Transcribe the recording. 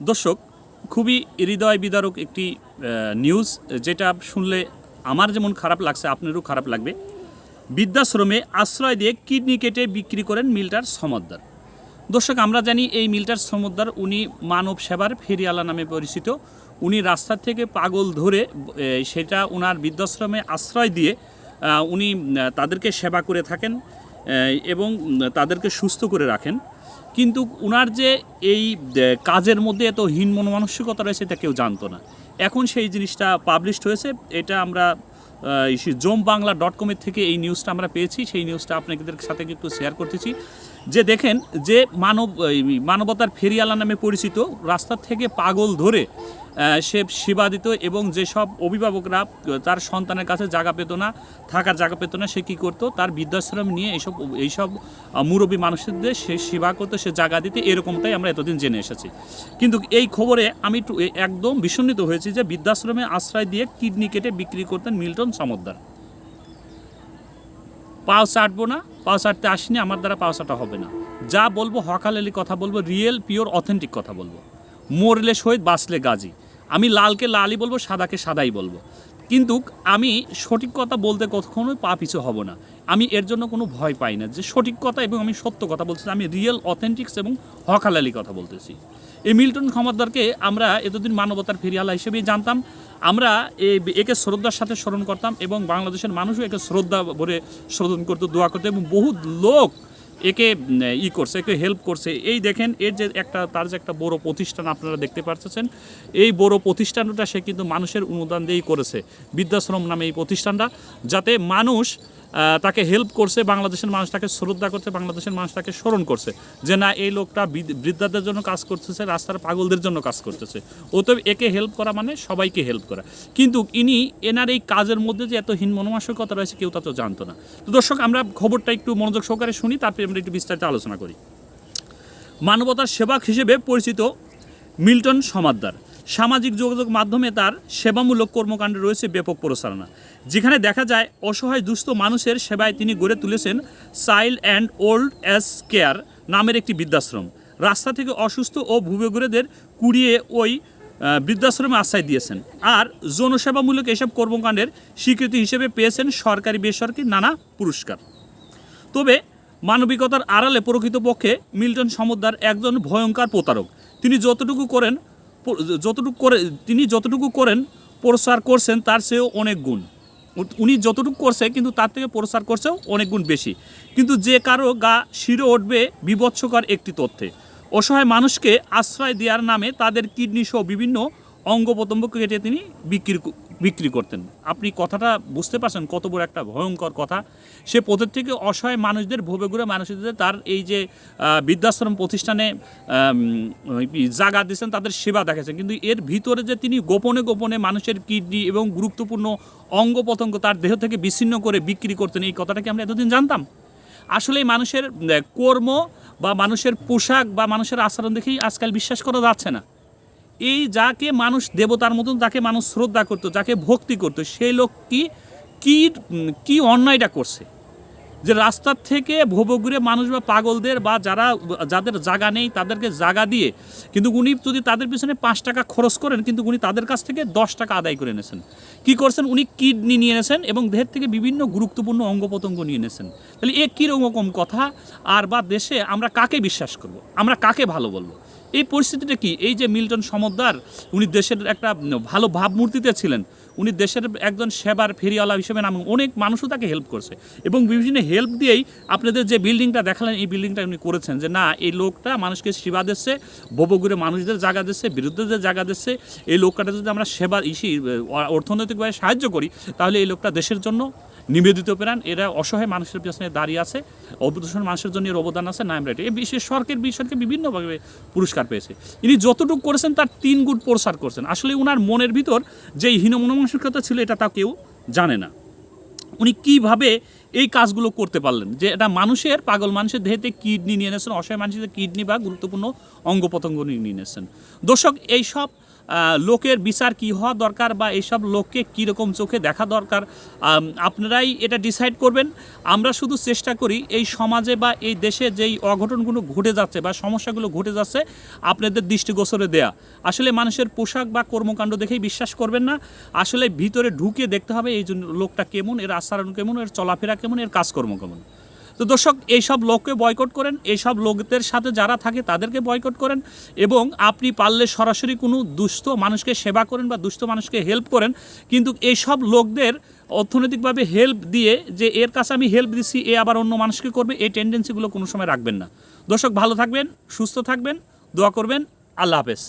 দর্শক, খুবই হৃদয় বিদারক একটি নিউজ যেটা শুনলে আমার যেমন খারাপ লাগছে, আপনারও খারাপ লাগবে। বৃদ্ধাশ্রমে আশ্রয় দিয়ে কিডনি কেটে বিক্রি করেন মিল্টার সমদ্দার। দর্শক, আমরা জানি এই মিল্টার সমদ্দার, উনি মানব সেবার ফেরিয়ালা নামে পরিচিত। উনি রাস্তা থেকে পাগল ধরে সেটা ওনার বৃদ্ধাশ্রমে আশ্রয় দিয়ে উনি তাদেরকে সেবা করে থাকেন এবং তাদেরকে সুস্থ করে রাখেন। কিন্তু উনার যে এই কাজের মধ্যে এত হীন মনমানসিকতা রয়েছে, এটা কেউ জানতো না। এখন সেই জিনিসটা পাবলিশড হয়েছে, এটা আমরা জোম বাংলা ডট কমের থেকে এই নিউজটা আমরা পেয়েছি। সেই নিউজটা আপনাদের সাথে একটু শেয়ার করতেছি। যে দেখেন, যে মানব মানবতার ফেরিয়ালা নামে পরিচিত, রাস্তা থেকে পাগল ধরে সে সেবা দিত এবং যেসব অভিভাবকরা, তার সন্তানের কাছে জায়গা পেত না, থাকার জায়গা পেত না, সে কী করতো? তার বৃদ্ধাশ্রম নিয়ে এইসব এইসব মুরব্বী মানুষদের সে সেবা করতো, সে জায়গা দিতে, এরকমটাই আমরা এতদিন জেনে এসেছি। কিন্তু এই খবরে আমি একদম বিস্মিত হয়েছি যে বৃদ্ধাশ্রমে আশ্রয় দিয়ে কিডনি কেটে বিক্রি করতেন মিল্টন সমদ্দার। পাও চাটবো না পাও চাটতে আসিনি, আমার দ্বারা পাও চাটা হবে না। যা বলব হকালেলি কথা বলব, রিয়েল, পিওর, অথেন্টিক কথা বলব। মরলে শহীদ, বাঁচলে গাজী। আমি লালকে লালই বলব, সাদাকে সাদাই বলব। কিন্তু আমি সঠিক কথা বলতে কখনোই পা পিছু হব না। আমি এর জন্য কোনো ভয় পাই না যে সঠিক কথা এবং আমি সত্য কথা বলছি আমি রিয়েল অথেন্টিক্স এবং হকালালি কথা বলতেছি। এই মিল্টন ক্ষমতারকে আমরা এতদিন মানবতার ফেরিয়ালা হিসেবেই জানতাম। আমরা একে শ্রদ্ধার সাথে স্মরণ করতাম এবং বাংলাদেশের মানুষও একে শ্রদ্ধা ভরে শ্রোধন করতো, দোয়া করতো এবং বহু লোক একে ই করছে, একে হেল্প করছে। এই দেখেন, এর যে একটা, তার যে একটা বড় প্রতিষ্ঠান আপনারা দেখতে পাচ্ছেন এই বড় প্রতিষ্ঠানটা সে কিন্তু মানুষের অনুদান দিয়েই করেছে। বৃদ্ধাশ্রম নামে এই প্রতিষ্ঠানটা, যাতে মানুষ তাকে হেল্প করছে, বাংলাদেশের মানুষ তাকে শ্রদ্ধা করছে, বাংলাদেশের মানুষ তাকে স্মরণ করছে যে না, এই লোকটা বৃদ্ধাদের জন্য কাজ করতেছে, রাস্তার পাগলদের জন্য কাজ করতেছে। অতএব একে হেল্প করা মানে সবাইকে হেল্প করা। কিন্তু ইনি, এনার এই কাজের মধ্যে যে এত হীন মনোমানসিকতা রয়েছে, কেউ তা তো জানতো না। তো দর্শক, আমরা খবরটা একটু মনোযোগ সহকারে শুনি, তারপরে আমরা একটু বিস্তারিত আলোচনা করি। মানবতার সেবক হিসেবে পরিচিত মিল্টন সমাদ্দার। সামাজিক যোগাযোগ মাধ্যমে তার সেবামূলক কর্মকাণ্ডে রয়েছে ব্যাপক প্রচারণা। যেখানে দেখা যায়, অসহায় দুস্থ মানুষের সেবায় তিনি গড়ে তুলেছেন child and old age care নামের একটি বৃদ্ধাশ্রম। রাস্তা থেকে অসুস্থ ও ভূমিগুরেদের কুড়িয়ে ওই বৃদ্ধাশ্রমে আশ্রয় দিয়েছেন। আর জনসেবামূলক এসব কর্মকাণ্ডের স্বীকৃতি হিসেবে পেয়েছেন সরকারি বেসরকারি নানা পুরস্কার। তবে মানবিকতার আড়ালে প্রকৃতপক্ষে মিল্টন সমদ্দার একজন ভয়ঙ্কর প্রতারক। তিনি যতটুকু করেন যতটুকু করে তিনি যতটুকু করেন, প্রসার করছেন, তার চেয়েও অনেক গুণ। উনি যতটুকু করছে, কিন্তু তার থেকে প্রসার করছেও অনেক গুণ বেশি। কিন্তু যে কারও গা শিরে উঠবে বিভৎসকর একটি তথ্যে। অসহায় মানুষকে আশ্রয় দেওয়ার নামে তাদের কিডনি সহ বিভিন্ন অঙ্গ প্রত্যঙ্গ কেটে তিনি বিক্রি বিক্রি করতেন। আপনি কথাটা বুঝতে পারছেন কত বড় একটা ভয়ঙ্কর কথা। সে পথের থেকে অসহায় মানুষদের ভোবে ঘুরে মানুষদের তার এই যে বৃদ্ধাশ্রম প্রতিষ্ঠানে জাগা দিয়েছেন, তাদের সেবা দেখাচ্ছেন কিন্তু এর ভিতরে যে তিনি গোপনে গোপনে মানুষের কিডনি এবং গুরুত্বপূর্ণ অঙ্গ প্রত্যঙ্গ তার দেহ থেকে বিচ্ছিন্ন করে বিক্রি করতেন, এই কথাটা কি আমরা এতদিন জানতাম? আসলে মানুষের কর্ম বা মানুষের পোশাক বা মানুষের আচরণ দেখেই আজকাল বিশ্বাস করা যাচ্ছে না। এই যাকে মানুষ দেবতার মতন, যাকে মানুষ শ্রদ্ধা করতো, যাকে ভক্তি করতো, সেই লোক কি, কী অন্যায়টা করছে? যে রাস্তার থেকে ভোবঘুরে মানুষ বা পাগলদের বা যারা, যাদের জায়গা নেই তাদেরকে জায়গা দিয়ে, কিন্তু উনি যদি তাদের পিছনে পাঁচ টাকা খরচ করেন, কিন্তু উনি তাদের কাছ থেকে দশ টাকা আদায় করে এনেছেন। কি করছেন? উনি কিডনি নিয়ে এনেছেন এবং দেহের থেকে বিভিন্ন গুরুত্বপূর্ণ অঙ্গ প্রত্যঙ্গ নিয়ে এনেছেন। তাহলে এ কীরকম কথা? আর বা দেশে আমরা কাকে বিশ্বাস করব? আমরা কাকে ভালো বলব? এই পরিস্থিতিটা কি? এই যে মিল্টন সমদ্দার, উনি দেশের একটা ভালো ভাবমূর্তিতে ছিলেন উনি দেশের একজন সেবার ফেরিওয়ালা হিসেবে নাম অনেক মানুষও তাকে হেল্প করছে। এবং বিভিন্ন হেল্প দিয়েই আপনাদের যে বিল্ডিংটা দেখালেন, এই বিল্ডিংটা উনি করেছেন যে, না, এই লোকটা মানুষকে সেবা দিচ্ছে ববগুড়ে মানুষদের জায়গা দিচ্ছে, বিরুদ্ধদের জায়গা দিচ্ছে। এই লোকটা যদি আমরা সেবা ইসি অর্থনৈতিকভাবে সাহায্য করি, তাহলে এই লোকটা দেশের জন্য নিবেদিত প্রাণ, এরা অসহায় মানুষের পিছনে দাঁড়িয়ে আছে অবদূষণ মানুষের জন্য এর অবদান আছে, নাইম রাইট। এই বিশ্বের সরকার বিষয়কে বিভিন্নভাবে পুরস্কার পেয়েছে। ইনি যতটুকু করেছেন, তার তিন গুণ প্রসার করছেন। আসলে উনার মনের ভিতর যে হীন মনোমানসিকতা ছিল, এটা তা কেউ জানে না। উনি কীভাবে এই কাজগুলো করতে পারলেন? যে এটা মানুষের, পাগল মানুষের দেহেতে কিডনি নিয়ে এনেছেন, অসহায় মানুষের কিডনি বা গুরুত্বপূর্ণ অঙ্গ প্রত্যঙ্গ নিয়ে নিয়ে এনেছেন দর্শক, এই সব লোকের বিচার কি হওয়া দরকার বা এইসব লোককে কীরকম চোখে দেখা দরকার? আপনারাই এটা ডিসাইড করবেন। আমরা শুধু চেষ্টা করি এই সমাজে বা এই দেশে যেই অঘটনগুলো ঘটে যাচ্ছে বা সমস্যাগুলো ঘটে যাচ্ছে, আপনাদের দৃষ্টিগোচরে দেয়া। আসলে মানুষের পোশাক বা কর্মকাণ্ড দেখেই বিশ্বাস করবেন না। আসলে ভিতরে ঢুকে দেখতে হবে এই জন্য লোকটা কেমন, এর আচরণ কেমন, এর চলাফেরা কেমন, এর কাজকর্ম কেমন। তো দর্শক, এইসব লোককে বয়কট করেন, এইসব লোকদের সাথে যারা থাকে তাদেরকে বয়কট করেন এবং আপনি পারলে সরাসরি কোনো দুস্থ মানুষকে সেবা করেন বা দুস্থ মানুষকে হেল্প করেন। কিন্তু এইসব লোকদের অর্থনৈতিকভাবে হেল্প দিয়ে যে এর কাছে আমি হেল্প দিচ্ছি এ আবার অন্য মানুষকে করবে, এই টেন্ডেন্সিগুলো কোনো সময় রাখবেন না। দর্শক, ভালো থাকবেন, সুস্থ থাকবেন, দোয়া করবেন, আল্লাহ হাফেজ।